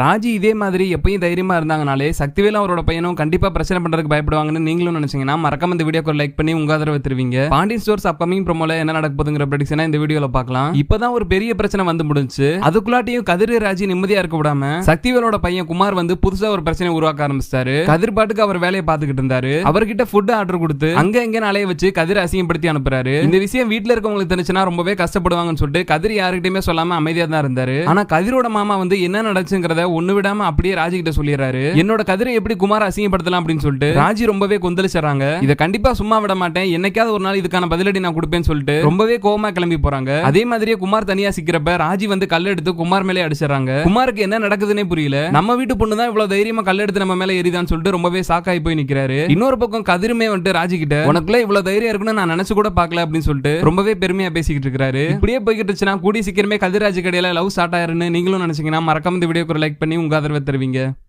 ராஜி இதே மாதிரி எப்பயும் தைரியமாக இருந்தாங்கனாலே சக்திவேல் அவரோட பையனும் கண்டிப்பாக பிரச்சனை பண்ணுறதுக்கு பயப்படுவாங்கன்னு நீங்களும் நினைச்சீங்கன்னா மறக்காம இந்த வீடியோக்கு லைக் பண்ணி உங்க ஆதரவு தருவீங்க. பாண்டியன் ஸ்டோர்ஸ் அப்கமிங் ப்ரோமோல என்ன நடக்க போதுங்கிற ப்ரெடிக்ஷனா இந்த வீடியோல பார்க்கலாம். இப்போதான் ஒரு பெரிய பிரச்சனை வந்து முடிஞ்சு அதுக்குள்ளாட்டியும் கதிர் ராஜி நிம்மதியா இருக்க விடாம சக்திவேலோட பையன் குமார் வந்து புதுசா ஒரு பிரச்சனை உருவாக்க ஆரம்பிச்சிட்டாரு. கதிர் பாட்டுக்கு அவர் வேலையை பார்த்துக்கிட்டு இருந்தாரு. அவர்கிட்ட ஃபுட் ஆர்டர் கொடுத்து அங்க எங்க நாளைய வச்சு கதிர் அசிங்கப்படுத்தி அனுப்புறாரு. இந்த விஷயம் வீட்டில் இருக்கவங்களுக்கு தெரிஞ்சுன்னா ரொம்பவே கஷ்டப்படுவாங்கன்னு சொல்லிட்டு கதிர் யாருக்கிட்டயுமே சொல்லாம அமைதியா தான் இருந்தாரு. ஆனா கதிரோட மாமா வந்து என்ன நடச்சுங்கிறத நடந்துச்சுங்கிறத ஒண்ணு விடாம அப்படியே ராஜி கிட்ட சொல்லிடுறாரு. என்னோட கதிரை எப்படி குமார் அசிங்கப்படுத்தலாம் அப்படின்னு சொல்லிட்டு ராஜி ரொம்பவே கொந்தளிச்சாங்க இதை கண்டிப்பா சும்மா விட மாட்டேன். என்னைக்காவது ஒரு நாள் இதுக்கான பதிலடி நான் கொடுப்பேன்னு சொல்லிட்டு ரொம்பவே கோவமா கிளம்பி போறாங்க. அதே மாதிரியே குமார் தனியா சிக்கிறப்ப ராஜி வந்து கல் எடுத்து குமார் மேலே அடிச்சிடறாங்க. குமாருக்கு என்ன நடக்குதுன்னே புரியல. நம்ம வீட்டு பொண்ணு தான் இவ்வளவு தைரியமா கல் எடுத்து நம்ம மேல எரிதான்னு சொல்லிட்டு ரொம்பவே சாக்காய் போய் நிக்கிறாரு. இன்னொரு பக்கம் கதிருமே வந்துட்டு ராஜி கிட்ட உனக்குள்ள இவ்வளவு தைரியம் இருக்குன்னு நான் நினைச்சு கூட பாக்கல அப்படின்னு சொல்லிட்டு ரொம்பவே பெருமையா பேசிக்கிட்டு இருக்காரு. இப்படியே போய்கிட்டு இருந்துச்சுன்னா கூடி சீக்கிரமே கதிராஜ் கடையில லவ் ஸ்டார்ட் ஆயிருன்னு நீங்களும் நினைச்சீங்கன்னா மறக்காம இந்த வீடியோ லைக் பண்ணி உங்க ஆதரவை தருவீங்க?